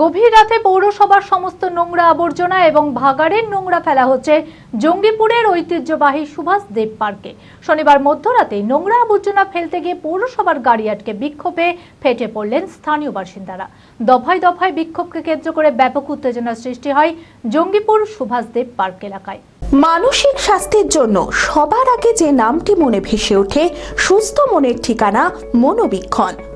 গভীর রাতে পৌরসভার সমস্ত নোংরা আবর্জনা এবং ভাগাড়ের নোংরা ফেলা হচ্ছে জঙ্গিপুরের ঐতিহ্যবাহী সুভাষ দেব পার্কে। শনিবার মধ্যরাতে নোংরা আবর্জনা ফেলতে গিয়ে পৌরসভার গাড়ি আটকে বিক্ষোভে ফেটে পড়লেন স্থানীয় বাসিন্দারা। দফায় দফায় বিক্ষোভকে কেন্দ্র করে ব্যাপক উত্তেজনার সৃষ্টি হয় জঙ্গিপুর সুভাষ দেব পার্ক এলাকায়। মানসিক স্বাস্থ্যের জন্য সবার আগে যে নামটি মনে ভেসে ওঠে, সুস্থ মনের ঠিকানা মনোবীক্ষণ।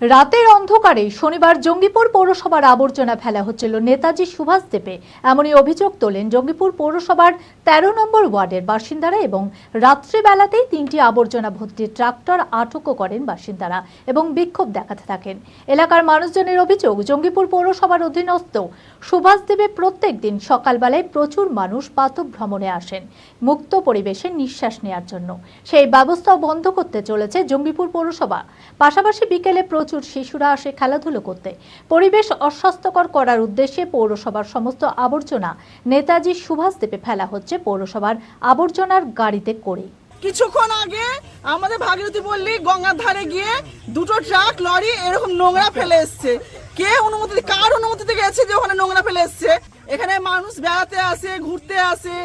রাতের অন্ধকারে শনিবার জঙ্গিপুর পৌরসভার আবর্জনা ফেলা হচ্ছিল নেতাজি সুভাষ দ্বীপে এমনই অভিযোগ তোলেন জঙ্গিপুর পৌরসভার তেরো নম্বর ওয়ার্ডের বাসিন্দারা এবং রাত্রিবেলাতেই তিনটি আবর্জনা ভর্তি ট্রাক্টর আটকও করেন বাসিন্দারা এবং বিক্ষোভ দেখাতে থাকেন। এলাকার মানুষজনের অভিযোগ, জঙ্গিপুর পৌরসভার অধীনস্থ সুভাষ দ্বীপে প্রত্যেক দিন সকালবেলায় প্রচুর মানুষ পাতক ভ্রমণে আসেন, মুক্ত পরিবেশে নিঃশ্বাস নেওয়ার জন্য। সেই ব্যবস্থাও বন্ধ করতে চলেছে জঙ্গিপুর পৌরসভা। পাশাপাশি বিকেলে প্রচুর শিশুরা আসে খেলাধুলো করতে। পরিবেশ অস্বাস্থ্যকর করার উদ্দেশ্যে পৌরসভার সমস্ত আবর্জনা নেতাজি সুভাষ দ্বীপে ফেলা হচ্ছে পৌরসভার আবর্জনার গাড়িতে করে। কিছুক্ষণ আগে আমাদের ভাগীরথী পল্লী গঙ্গার ধারে গিয়ে দুটো ট্রাক লরি এরকম নোংরা ফেলে এসছে। কে অনুমতি কার অনুমতিতে গেছে যে ওখানে নোংরা ফেলে এসছে? এখানে মানুষ বেড়াতে আসে ঘুরতে আসে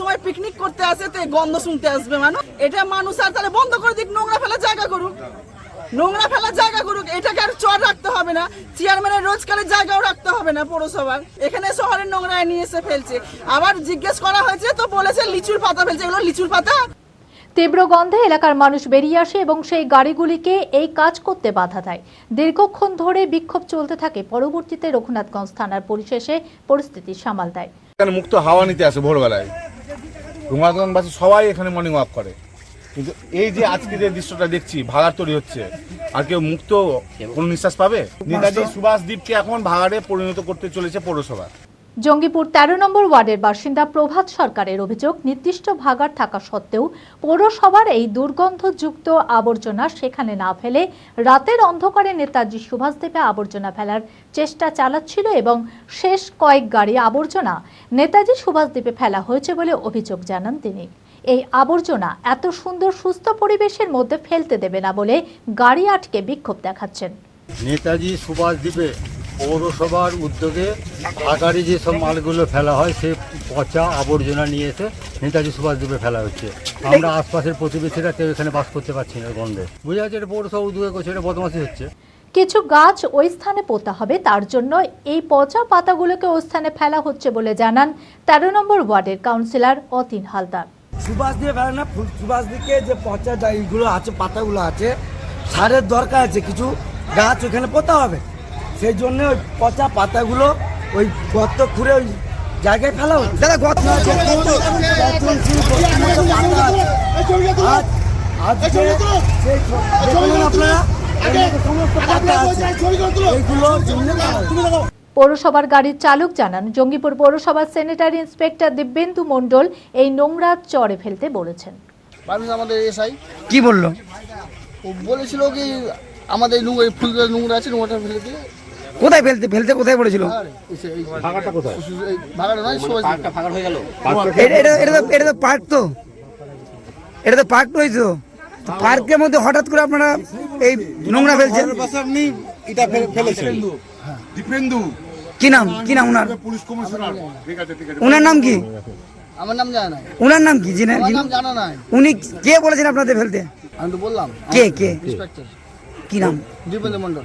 সময় পিকনিক করতে আসে তো গন্ধ শুনতে আসবে মানুষ। এটা মানুষ আর তাহলে বন্ধ করে দিক নোংরা নোংরা ফেলার জায়গা করুক এটাকে আর চর রাখতে হবে না। চেয়ারম্যানের রোজকারের জায়গাও রাখতে হবে না পৌরসভার। এখানে শহরের নোংরা নিয়ে এসে ফেলছে। আবার জিজ্ঞেস করা হয়েছে তো বলেছে লিচুর পাতা ফেলছে। এগুলো লিচুর পাতা? তীব্র গন্ধে এলাকার মানুষ বেরিয়ে আসে এবং সেই গাড়িগুলিকে এই কাজ করতে বাধা দেয়। দীর্ঘক্ষণ ধরে বিক্ষোভ চলতে থাকে। পরবর্তীতে রঘুনাথগঞ্জ থানার পরিশেষে পরিস্থিতি সামাল দেয়। এখানে মুক্ত হাওয়া নিতে আসে ভোরবেলায়। রুমাগঞ্জবাসী সবাই এখানে মর্নিং ওয়াক করে। কিন্তু এই যে আজকে যে দৃশ্যটা দেখছি ভাগার তৈরি হচ্ছে। আর কেউ মুক্ত কোন নিঃশ্বাস পাবে? নেতাজি সুভাষ দ্বীপকে এখন ভাগাড়ে পরিণত করতে চলেছে পৌরসভা। জঙ্গিপুর তেরো নম্বর ওয়ার্ডের বাসিন্দা প্রভাত সরকারের অভিযোগ, নির্দিষ্ট ভাগার থাকা সত্ত্বেও পৌরসভার এই দুর্গন্ধযুক্ত আবর্জনা সেখানে না ফেলে রাতের অন্ধকারে নেতাজি সুভাষদ্বীপে আবর্জনা ফেলার চেষ্টা চালাচ্ছিল এবং শেষ কয়েক গাড়ি আবর্জনা নেতাজি সুভাষদ্বীপে ফেলা হয়েছে বলে অভিযোগ জানান তিনি। এই আবর্জনা এত সুন্দর সুস্থ পরিবেশের মধ্যে ফেলতে দেবে না বলে গাড়ি আটকে বিক্ষোভ দেখাচ্ছেন। নেতাজি সুভাষ দ্বীপে পৌরসভার উদ্যোগে আকারে যে সব মালগুলো ফেলা হয় সে পচা আবর্জনা নিয়ে এসে নেতাজি সুভাষ দ্বীপে ফেলা হচ্ছে। আমরা আশপাশের প্রতিবেশীরা কেউ এখানে বাস করতে পারছি না গন্ধে। বোঝা যাচ্ছে এটা পৌরসভা উদ্যোগে করছে এটা বদমাশি হচ্ছে। কিছু গাছ ওই স্থানে পোতা হবে তার জন্য এই পচা পাতাগুলোকে ওই স্থানে ফেলা হচ্ছে বলে জানান তেরো নম্বর ওয়ার্ডের কাউন্সিলর অতীন হালদার। সুবাস দিয়ে ফেলে না ফুল সুবাস দিকে যে পচা যা এইগুলো আছে পাতাগুলো আছে সারের দরকার আছে কিছু গাছ ওখানে পোতা হবে। সেই জন্য ওই পচা পাতাগুলো ওই গর্ত খুঁড়ে ওই জায়গায় ফেলা হচ্ছে দাদা গর্ত। পৌরসভার গাড়ির চালক জানান জঙ্গিপুর পৌরসভার স্যানিটারি ইন্সপেক্টর দিব্যেন্দু মণ্ডল এই নোংরা চরে ফেলতে বলেছেন। মানুষ আমাদের এসআই। কি বলল? ও বলেছিল কি আমাদের নোংরা ফুলগুলো নোংরা আছে নোংরাটা ফেলে দিয়ে কোথায় ফেলতে ফেলতে কোথায় পড়েছিল? এটা এটা এটা তো এটা তো পার্ক তো। এটা তো পার্ক রয়েছে তো। তো পার্কের মধ্যে হঠাৎ করে আপনারা এই নোংরা ফেলছেন? এটা ফেলেছেন দীপেন্দু। কি নাম? কি নাম উনার পুলিশ কমিশনার। ঠিক আছে ঠিক আছে। উনার নাম কি? আমার নাম জানা নাই। উনার নাম কি? নাম জানা নাই। উনি কে বলেছেন আপনাদের ফেলতে? আমি তো বললাম। কে কে? ইন্সপেক্টর। কি নাম? Dipendra Mondal